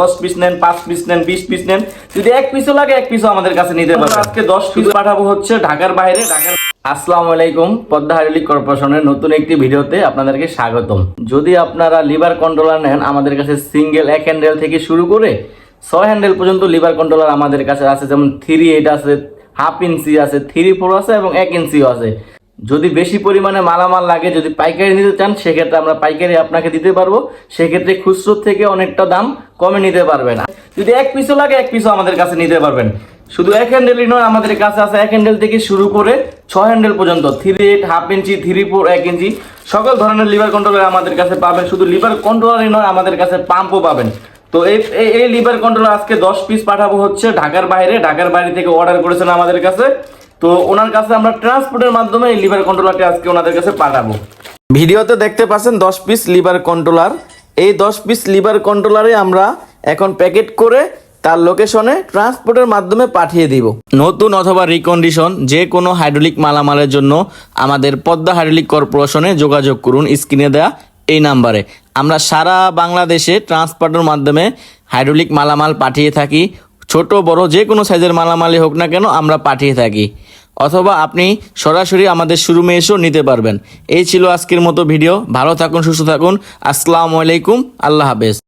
দশ পিস নেন পাঁচ পিস নেন বিশ পিস নেন। যদি এক পিসও লাগে এক পিসও আমাদের কাছে নিতে পারবেন। আজকে দশ পিস পাঠাবো হচ্ছে ঢাকার বাইরে। ঢাকার আসসালামু আলাইকুম পদ্মা হাইড্রোলিক কর্পোরেশনের নতুন একটি ভিডিওতে আপনাদেরকে স্বাগতম। যদি আপনারা লিভার কন্ট্রোলার নেন আমাদের কাছে সিঙ্গেল এক হ্যান্ডেল থেকে শুরু করে ছয় হ্যান্ডেল পর্যন্ত লিভার কন্ট্রোলার আমাদের কাছে আছে। যেমন থ্রি এইট আছে হাফ ইঞ্চি আছে থ্রি ফোর আছে এবং এক ইঞ্চিও আছে। যদি বেশি পরিমাণে মালামাল লাগে, যদি পাইকারি নিতে চান, সেক্ষেত্রে আমরা পাইকারি আপনাকে দিতে পারব। সেক্ষেত্রে খুচরো থেকে অনেকটা দাম কমে নিতে পারবেন যদি এক পিসও লাগে, এক পিসও আমাদের কাছে নিতে পারবেন। শুধু এক হ্যান্ডেলই নয়, আমাদের কাছে আছে এক হ্যান্ডেল থেকে শুরু করে ছ হ্যান্ডেল পর্যন্ত। Three eight half inch three four এক ইঞ্চি সকল ধরনের লিভার কন্ট্রোলার আমাদের কাছে পাবেন। শুধু লিভার কন্ট্রোলারই নয়, আমাদের কাছে পাম্পও পাবেন। তো এই- এই লিভার কন্ট্রোলার আজকে দশ পিস পাঠাবো হচ্ছে ঢাকার বাইরে। ঢাকার বাইরে থেকে অর্ডার করেছেন আমাদের কাছে। তো ওনার কাছে আমরা ট্রান্সপোর্টের মাধ্যমে এই লিভার কন্ট্রোলারটি আজকে ওনাদের কাছে পাঠাবো। ভিডিওতে দেখতে পাচ্ছেন দশ পিস লিভার কন্ট্রোলার এই দশ পিস লিভার কন্ট্রোলারে আমরা এখন প্যাকেট করে তার লোকেশনে ট্রান্সপোর্টের মাধ্যমে পাঠিয়ে দিব। নতুন অথবা রিকন্ডিশন যে কোনো হাইড্রোলিক মালামালের জন্য আমাদের পদ্মা হাইড্রোলিক কর্পোরেশনে যোগাযোগ করুন স্ক্রিনে দেওয়া এই নাম্বারে। আমরা সারা বাংলাদেশে ট্রান্সপোর্টের মাধ্যমে হাইড্রোলিক মালামাল পাঠিয়ে থাকি। ছোট বড় যে কোনো সাইজের মালামালই হোক না কেন আমরা পাঠিয়ে থাকি। অথবা আপনি সরাসরি আমাদের শোরুমে এসেও নিতে পারবেন। এই ছিল আজকের মতো ভিডিও ভালো থাকুন, সুস্থ থাকুন। আসসালামু আলাইকুম। আল্লাহ হাফেজ।